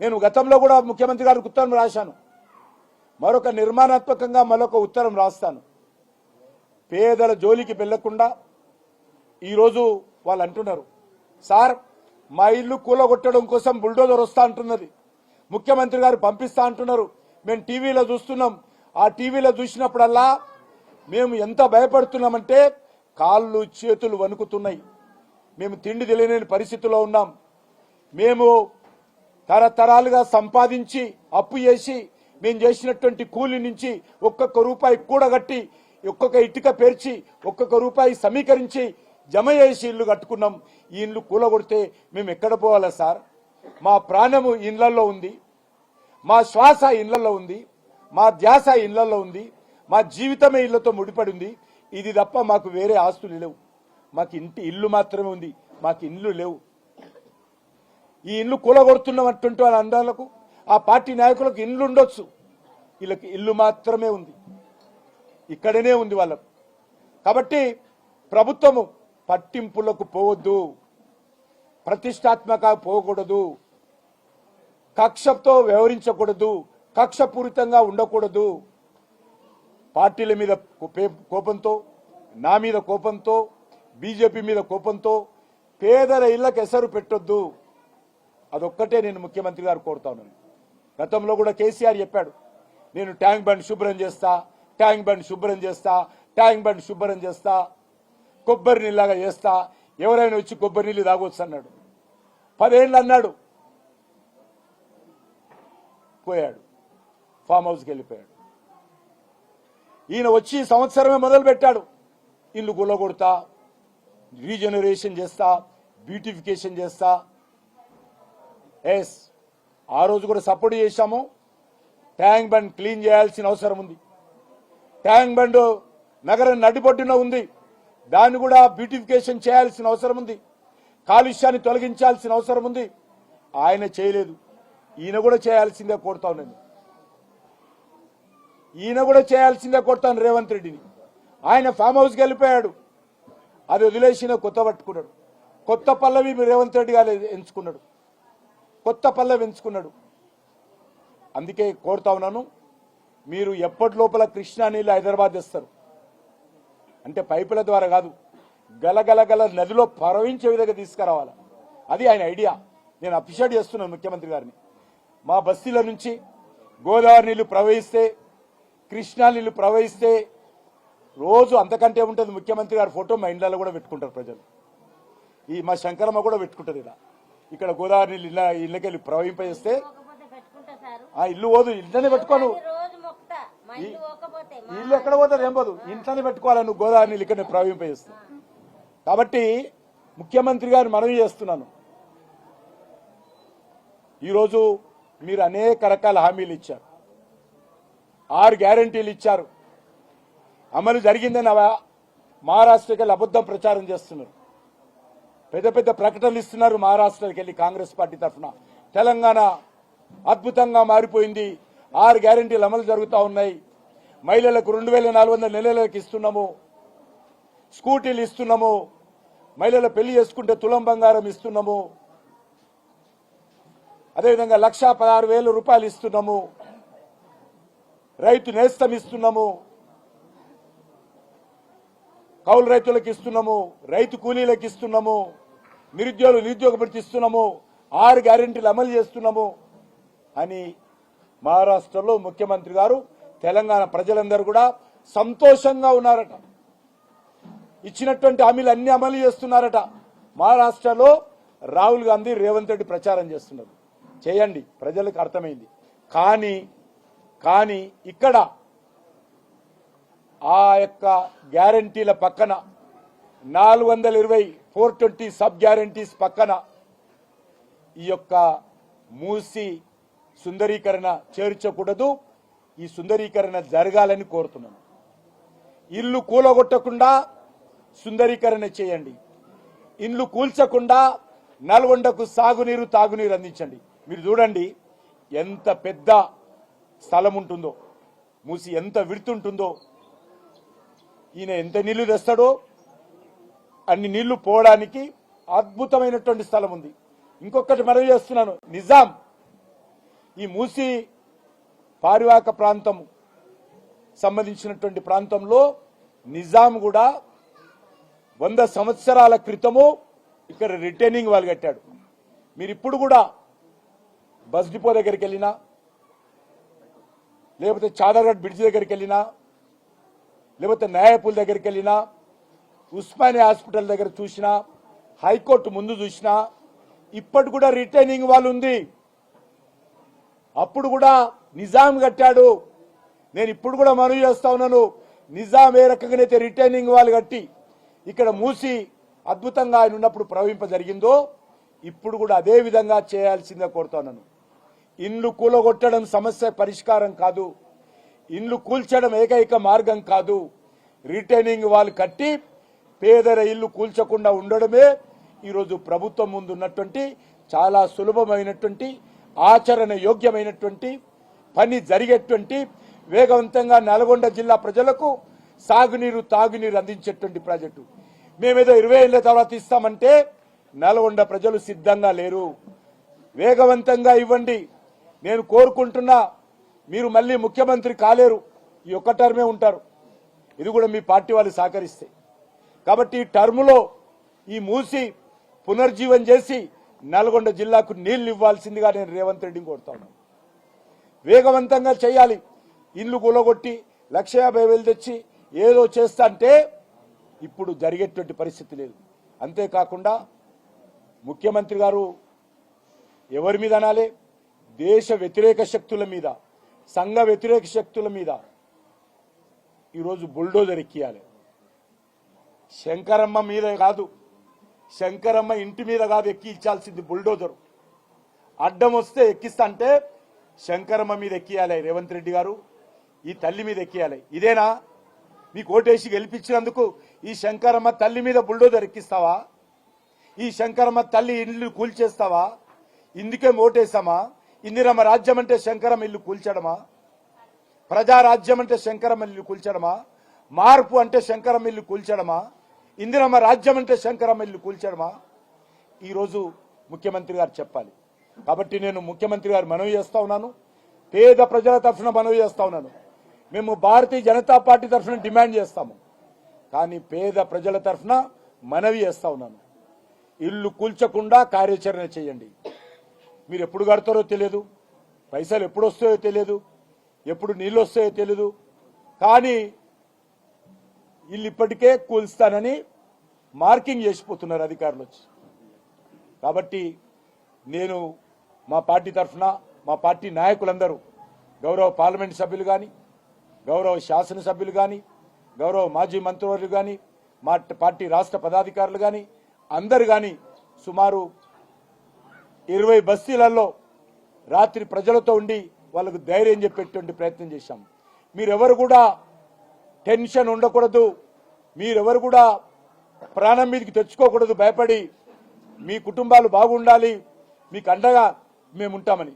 నేను గతంలో కూడా ముఖ్యమంత్రి గారికి ఉత్తరం రాశాను. మరొక నిర్మాణాత్మకంగా మరొక ఉత్తరం రాస్తాను. పేదల జోలికి వెళ్ళకుండా ఈరోజు వాళ్ళు అంటున్నారు. సార్ మా ఇల్లు కూలగొట్టడం కోసం బుల్డోజర్ వస్తా అంటున్నది. ముఖ్యమంత్రి గారు పంపిస్తా అంటున్నారు. మేము టీవీలో చూస్తున్నాం. ఆ టీవీలో చూసినప్పుడల్లా మేము ఎంత భయపడుతున్నామంటే కాళ్ళు చేతులు వణుకుతున్నాయి. మేము తిండి తెలియని పరిస్థితిలో ఉన్నాం. మేము తరతరాలుగా సంపాదించి అప్పు చేసి మేము చేసినటువంటి కూలి నుంచి ఒక్కొక్క రూపాయి కూడగట్టి ఒక్కొక్క ఇటుక పేర్చి ఒక్కొక్క రూపాయి సమీకరించి జమ చేసి ఇల్లు కట్టుకున్నాం. ఈ ఇల్లు కూలగొడితే మేము ఎక్కడ పోవాలా సార్? మా ప్రాణము ఇండ్లల్లో ఉంది. మా శ్వాస ఇళ్ళలో ఉంది. మా ధ్యాస ఇండ్లలో ఉంది. మా జీవితమే ఇళ్ళతో ముడిపడి ఉంది. ఇది తప్ప మాకు వేరే ఆస్తులు లేవు. మాకు ఇంటి ఇల్లు మాత్రమే ఉంది. మాకు ఇల్లు లేవు. ఈ ఇల్లు కూలగొడుతున్నటువంటి వాళ్ళ అందాలకు ఆ పార్టీ నాయకులకు ఇల్లు ఉండొచ్చు. వీళ్ళకి ఇల్లు మాత్రమే ఉంది. ఇక్కడనే ఉంది వాళ్ళకు. కాబట్టి ప్రభుత్వము పట్టింపులకు పోవద్దు. ప్రతిష్టాత్మక పోకూడదు. కక్షతో వ్యవహరించకూడదు. కక్షపూరితంగా ఉండకూడదు. పార్టీల మీద కోపంతో నా మీద కోపంతో బీజేపీ మీద కోపంతో పేదల ఇళ్ళకు ఎసరు పెట్టొద్దు. అదొక్కటే నేను ముఖ్యమంత్రి గారు కోరుతా ఉన్నాను. గతంలో కూడా కేసీఆర్ చెప్పాడు నేను ట్యాంక్ బండ్ శుభ్రం చేస్తా ట్యాంక్ బండ్ శుభ్రం చేస్తా ట్యాంక్ బండ్ శుభ్రం చేస్తా కొబ్బరి నీళ్ళగా చేస్తా ఎవరైనా వచ్చి కొబ్బరి నీళ్ళు తాగొచ్చు అన్నాడు. పదేళ్ళు అన్నాడు. పోయాడు. ఫామ్ హౌస్కి వెళ్ళిపోయాడు. ఈయన వచ్చి సంవత్సరమే మొదలు పెట్టాడు ఇల్లు గుల్లగొడతా రీజనరేషన్ చేస్తా బ్యూటిఫికేషన్ చేస్తా ఎస్ ఆ రోజు కూడా సపోర్ట్ చేశాము. ట్యాంక్ బండ్ క్లీన్ చేయాల్సిన అవసరం ఉంది. ట్యాంక్ బండ్ నగరం నడిపొడ్డున ఉంది. దాన్ని కూడా బ్యూటిఫికేషన్ చేయాల్సిన అవసరం ఉంది. కాలుష్యాన్ని తొలగించాల్సిన అవసరం ఉంది. ఆయన చేయలేదు. ఈయన కూడా చేయాల్సిందే కోరుతా ఉన్నాను. ఈయన కూడా చేయాల్సిందే కొడతాను రేవంత్ రెడ్డిని. ఆయన ఫామ్ హౌస్కి వెళ్ళిపోయాడు. అది వదిలేసిన కొత్త పట్టుకున్నాడు. కొత్త పల్లవి రేవంత్ రెడ్డి గారు ఎంచుకున్నాడు. కొత్త పల్లె పెంచుకున్నాడు. అందుకే కోరుతా ఉన్నాను మీరు ఎప్పటి లోపల కృష్ణా నీళ్ళు హైదరాబాద్ తెస్తారు? అంటే పైపుల ద్వారా కాదు గలగలగల నదిలో ప్రవహించే విధంగా తీసుకురావాలి? అది ఆయన ఐడియా. నేను అప్రిషియేట్ చేస్తున్నాను ముఖ్యమంత్రి గారిని. మా బస్తీల నుంచి గోదావరి నీళ్ళు ప్రవహిస్తే కృష్ణా నీళ్ళు ప్రవహిస్తే రోజు అంతకంటే ఉంటుంది ముఖ్యమంత్రి గారి ఫోటో మా ఇండ్లలో కూడా పెట్టుకుంటారు ప్రజలు. ఈ మా శంకరమ్మ కూడా పెట్టుకుంటారు ఇలా. ఇక్కడ గోదావరి ఇళ్ళ ఇళ్ళకెళ్ళి ప్రవహింపజేస్తే ఆ ఇల్లు పోదు ఇంట్లోనే పెట్టుకోను. ఇల్లు ఎక్కడ పోతుంది ఏం పోదు ఇంట్లోనే పెట్టుకోవాలి నువ్వు గోదావరి నీళ్ళు ఇక్కడ ప్రవహింపజేస్తే. కాబట్టి ముఖ్యమంత్రి గారు మనవి చేస్తున్నాను. ఈరోజు మీరు అనేక రకాల హామీలు ఇచ్చారు. ఆరు గ్యారంటీలు ఇచ్చారు. అమలు జరిగిందని మహారాష్ట్రకి వెళ్ళి అబద్ధం ప్రచారం చేస్తున్నారు. పెద్ద పెద్ద ప్రకటనలు ఇస్తున్నారు మహారాష్ట్రకి వెళ్ళి కాంగ్రెస్ పార్టీ తరఫున. తెలంగాణ అద్భుతంగా మారిపోయింది. ఆరు గ్యారంటీలు అమలు జరుగుతూ ఉన్నాయి. మహిళలకు రెండు వేల నాలుగు వందల నెలలకు ఇస్తున్నాము. స్కూటీలు ఇస్తున్నాము. మహిళలు పెళ్ళి చేసుకుంటే తులం బంగారం ఇస్తున్నాము. అదేవిధంగా లక్షా పదహారు వేల రూపాయలు ఇస్తున్నాము. రైతు నేస్తం ఇస్తున్నాము. కౌలు రైతులకు ఇస్తున్నాము. రైతు కూలీలకు ఇస్తున్నాము. నిరుద్యోగులు నిరుద్యోగ భృతి ఇస్తున్నాము ఆరు గ్యారెంటీలు అమలు చేస్తున్నాము అని మహారాష్ట్రలో ముఖ్యమంత్రి గారు తెలంగాణ ప్రజలందరూ కూడా సంతోషంగా ఉన్నారట. ఇచ్చినటువంటి హామీలు అన్ని అమలు చేస్తున్నారట. మహారాష్ట్రలో రాహుల్ గాంధీ రేవంత్ రెడ్డి ప్రచారం చేస్తున్నారు. చేయండి ప్రజలకు అర్థమైంది. కానీ కానీ ఇక్కడ ఆ యొక్క గ్యారంటీల పక్కన నాలుగు వందల ఇరవై ఫోర్ ట్వంటీ సబ్ గ్యారంటీస్ పక్కన ఈ యొక్క మూసి సుందరీకరణ చేర్చకూడదు. ఈ సుందరీకరణ జరగాలని కోరుతున్నాను. ఇల్లు కూలగొట్టకుండా సుందరీకరణ చేయండి. ఇల్లు కూల్చకుండా నల్గొండకు సాగునీరు తాగునీరు అందించండి. మీరు చూడండి ఎంత పెద్ద స్థలం ఉంటుందో మూసి ఎంత విడుతుంటుందో ఈయన ఎంత నీళ్ళు తెస్తాడో అన్ని నీళ్ళు పోవడానికి అద్భుతమైనటువంటి స్థలం ఉంది. ఇంకొకటి మనవి చేస్తున్నాను. నిజాం. ఈ మూసి పారివాక ప్రాంతం సంబంధించినటువంటి ప్రాంతంలో నిజాం కూడా వంద సంవత్సరాల క్రితము ఇక్కడ రిటైనింగ్ వాళ్ళు కట్టాడు. మీరు ఇప్పుడు కూడా బస్ డిపో దగ్గరికి వెళ్ళినా లేకపోతే చాదర్గఢ్ బ్రిడ్జ్ దగ్గరికి వెళ్ళినా లేకపోతే న్యాయపూల్ దగ్గరికి వెళ్ళినా ఉస్మానియా హాస్పిటల్ దగ్గర చూసినా హైకోర్టు ముందు చూసినా ఇప్పటి కూడా రిటైనింగ్ వాళ్ళు ఉంది. అప్పుడు కూడా నిజాం కట్టాడు. నేను ఇప్పుడు కూడా మనవి చేస్తా ఉన్నాను. నిజాం ఏ రకంగానైతే రిటైనింగ్ వాళ్ళు కట్టి ఇక్కడ మూసి అద్భుతంగా ఆయన ఉన్నప్పుడు ప్రవహింప జరిగిందో ఇప్పుడు కూడా అదే విధంగా చేయాల్సిందే కోరుతున్నాను ఇండ్లు కూలగొట్టడం సమస్య పరిష్కారం కాదు. ఇండ్లు కూల్చడం ఏకైక మార్గం కాదు. రిటైనింగ్ వాళ్ళు కట్టి పేదల ఇల్లు కూల్చకుండా ఉండడమే ఈరోజు ప్రభుత్వం ముందు ఉన్నటువంటి చాలా సులభమైనటువంటి ఆచరణ యోగ్యమైనటువంటి పని జరిగేటువంటి వేగవంతంగా నల్గొండ జిల్లా ప్రజలకు సాగునీరు తాగునీరు అందించేటువంటి ప్రాజెక్టు. మేమేదో ఇరవై ఏళ్ళ తర్వాత ఇస్తామంటే నల్గొండ ప్రజలు సిద్ధంగా లేరు. వేగవంతంగా ఇవ్వండి. నేను కోరుకుంటున్నా మీరు మళ్ళీ ముఖ్యమంత్రి కాలేరు. ఈ ఒక్క టర్మే ఉంటారు. ఇది కూడా మీ పార్టీ వాళ్ళు సహకరిస్తే. కాబట్టి ఈ టర్ములో ఈ మూసి పునర్జీవం చేసి నల్గొండ జిల్లాకు నీళ్ళు ఇవ్వాల్సిందిగా నేను రేవంత్ రెడ్డిని కోరుతాను వేగవంతంగా చేయాలి. ఇల్లు కూలగొట్టి లక్ష యాభై వేలు తెచ్చి ఏదో చేస్తా అంటే ఇప్పుడు జరిగేటువంటి పరిస్థితి లేదు. అంతేకాకుండా ముఖ్యమంత్రి గారు ఎవరి మీద అనాలి? దేశ వ్యతిరేక శక్తుల మీద సంఘ వ్యతిరేక శక్తుల మీద ఈరోజు బుల్డోజర్ ఎక్కియాలి. శంకరమ్మ మీద కాదు శంకరమ్మ ఇంటి మీద కాదు ఎక్కి ఇచ్చాల్సింది బుల్డోజర్. అడ్డం వస్తే ఎక్కిస్తా అంటే శంకరమ్మ మీద ఎక్కియాలి రేవంత్ రెడ్డి గారు ఈ తల్లి మీద ఎక్కియాలి. ఇదేనా? మీకు ఓటేసి గెలిపించినందుకు ఈ శంకరమ్మ తల్లి మీద బుల్డోజర్ ఎక్కిస్తావా? ఈ శంకరమ్మ తల్లి ఇల్లు కూల్చేస్తావా? ఇందుకే ఓటేసామా ఇందిరమ్మ రాజ్యం అంటే శంకరమ్మ ఇల్లు కూల్చడమా? ప్రజారాజ్యం అంటే శంకరమ్మ ఇల్లు కూల్చడమా? మార్పు అంటే శంకరమ్మ ఇల్లు కూల్చడమా? ఇందిరమ్మ రాజ్యం అంటే శంకరమ్మ ఇల్లు కూల్చడమా ఈరోజు ముఖ్యమంత్రి గారు చెప్పాలి. కాబట్టి నేను ముఖ్యమంత్రి గారు మనవి చేస్తా ఉన్నాను. పేద ప్రజల తరఫున మనవి చేస్తా ఉన్నాను. మేము భారతీయ జనతా పార్టీ తరఫున డిమాండ్ చేస్తాము. కానీ పేద ప్రజల తరఫున మనవి చేస్తా ఉన్నాను. ఇల్లు కూల్చకుండా కార్యాచరణ చేయండి. మీరు ఎప్పుడు కడతారో తెలియదు. పైసలు ఎప్పుడు వస్తాయో తెలియదు. ఎప్పుడు నీళ్ళు వస్తాయో తెలియదు. కానీ వీళ్ళు ఇప్పటికే కూల్స్తానని మార్కింగ్ చేసిపోతున్నారు అధికారులు వచ్చి. కాబట్టి నేను మా పార్టీ తరఫున మా పార్టీ నాయకులందరూ గౌరవ పార్లమెంట్ సభ్యులు కానీ గౌరవ శాసనసభ్యులు కానీ గౌరవ మాజీ మంత్రివర్యులు కానీ మా పార్టీ రాష్ట్ర పదాధికారులు కానీ అందరు కానీ సుమారు ఇరవై బస్తీలలో రాత్రి ప్రజలతో ఉండి వాళ్ళకు ధైర్యం చెప్పేటువంటి ప్రయత్నం చేశాం మీరెవరు కూడా టెన్షన్ ఉండకూడదు. మీరెవరు కూడా ప్రాణం మీదకి తెచ్చుకోకూడదు. భయపడి మీ కుటుంబాలు బాగుండాలి. మీకు అండగా మేము ఉంటామని